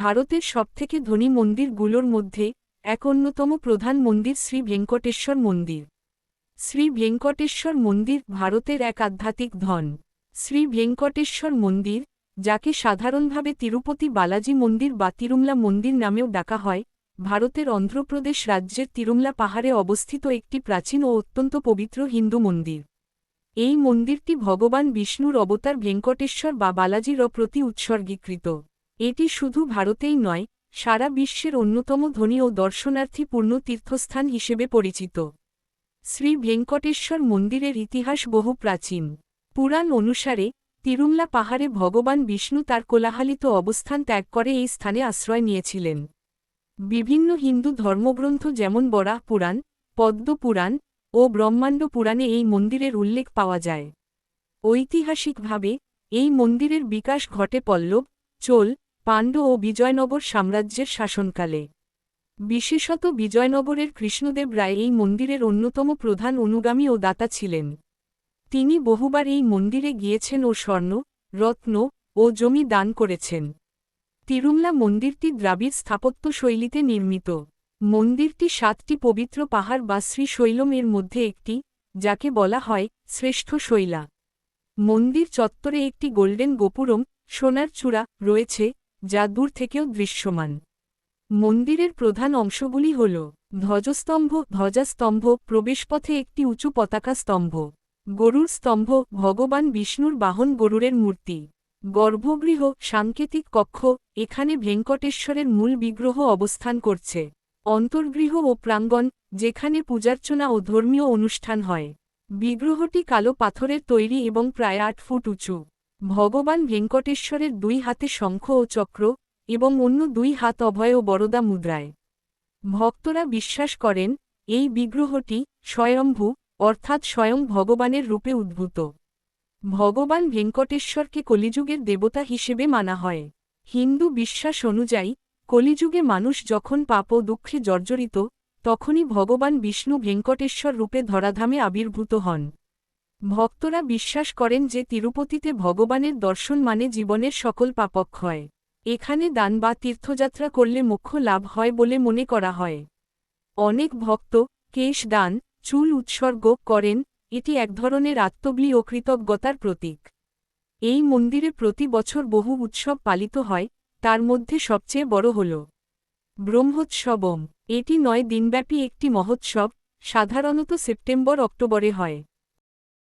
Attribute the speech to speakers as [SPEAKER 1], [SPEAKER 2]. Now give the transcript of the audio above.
[SPEAKER 1] ভারতের সবথেকে ধনী মন্দিরগুলোর মধ্যে এক অন্যতম প্রধান মন্দির শ্রী ভেঙ্কটেশ্বর মন্দির। শ্রী ভেঙ্কটেশ্বর মন্দির ভারতের এক আধ্যাত্মিক ধন। শ্রী ভেঙ্কটেশ্বর মন্দির, যাকে সাধারণভাবে তিরুপতি বালাজি মন্দির বা তিরুমলা মন্দির নামেও ডাকা হয়, ভারতের অন্ধ্রপ্রদেশ রাজ্যের তিরুমলা পাহাড়ে অবস্থিত একটি প্রাচীন ও অত্যন্ত পবিত্র হিন্দু মন্দির। এই মন্দিরটি ভগবান বিষ্ণুর অবতার ভেঙ্কটেশ্বর বা বালাজির প্রতি উৎসর্গীকৃত। এটি শুধু ভারতেই নয়, সারা বিশ্বের অন্যতম ধনী ও দর্শনার্থীপূর্ণ তীর্থস্থান হিসেবে পরিচিত। শ্রী ভেঙ্কটেশ্বর মন্দিরের ইতিহাস বহু প্রাচীন। পুরাণ অনুসারে তিরুমলা পাহাড়ে ভগবান বিষ্ণু তার কোলাহালিত অবস্থান ত্যাগ করে এই স্থানে আশ্রয় নিয়েছিলেন। বিভিন্ন হিন্দু ধর্মগ্রন্থ যেমন বরাহ পুরাণ, পদ্ম পুরাণ ও ব্রহ্মাণ্ড পুরাণে এই মন্দিরের উল্লেখ পাওয়া যায়। ঐতিহাসিকভাবে, এই মন্দিরের বিকাশ ঘটে পল্লব, চোল পাণ্ড ও বিজয়নগর সাম্রাজ্যের শাসনকালে। বিশেষত বিজয়নগরের কৃষ্ণদেব রায় এই মন্দিরের অন্যতম প্রধান অনুগামী ও দাতা ছিলেন। তিনি বহুবার এই মন্দিরে গিয়েছেন ও স্বর্ণ, রত্ন ও জমি দান করেছেন। তিরুমলা মন্দিরটি দ্রাবিড় স্থাপত্য শৈলীতে নির্মিত। মন্দিরটি সাতটি পবিত্র পাহাড় বা শ্রীশৈলম এর মধ্যে একটি, যাকে বলা হয় শ্রেষ্ঠ শৈলা। মন্দির চত্বরে একটি গোল্ডেন গোপুরম, সোনার চূড়া রয়েছে যা দূর থেকেও দৃশ্যমান। মন্দিরের প্রধান অংশগুলি হল, ধ্বজস্তম্ভ, ধ্বজাস্তম্ভ, প্রবেশপথে একটি উঁচু পতাকা স্তম্ভ, গরুর স্তম্ভ, ভগবান বিষ্ণুর বাহন গরুরের মূর্তি, গর্ভগৃহ, সাংকেতিক কক্ষ, এখানে ভেঙ্কটেশ্বরের মূল বিগ্রহ অবস্থান করছে, অন্তর্গৃহ ও প্রাঙ্গণ, যেখানে পূজার্চনা ও ধর্মীয় অনুষ্ঠান হয়। বিগ্রহটি কালো পাথরের তৈরি এবং প্রায় আট ফুট উঁচু। ভগবান ভেঙ্কটেশ্বরের দুই হাতে শঙ্খ ও চক্র এবং অন্য দুই হাত অভয় ও বরদা মুদ্রায়। ভক্তরা বিশ্বাস করেন, এই বিগ্রহটি স্বয়ম্ভু, অর্থাৎ স্বয়ং ভগবানের রূপে উদ্ভূত। ভগবান ভেঙ্কটেশ্বরকে কলিযুগের দেবতা হিসেবে মানা হয়। হিন্দু বিশ্বাস অনুযায়ী, কলিযুগে মানুষ যখন পাপ ও দুঃখে জর্জরিত, তখনই ভগবান বিষ্ণু ভেঙ্কটেশ্বর রূপে ধরাধামে আবির্ভূত হন। ভক্তরা বিশ্বাস করেন যে তিরুপতিতে ভগবানের দর্শন মানে জীবনের সকল পাপক্ষয় এখানে দান বা তীর্থযাত্রা করলে মুখ্য লাভ হয় বলে মনে করা হয়। অনেক ভক্ত কেশ দান, চুল উৎসর্গ করেন, এটি এক ধরনের আত্মবলি ও কৃতজ্ঞতার প্রতীক। এই মন্দিরে প্রতি বছর বহু উৎসব পালিত হয়, তার মধ্যে সবচেয়ে বড় হল ব্রহ্মোৎসবম। এটি নয়, দিনব্যাপী একটি মহোৎসব, সাধারণত সেপ্টেম্বর অক্টোবরে হয়।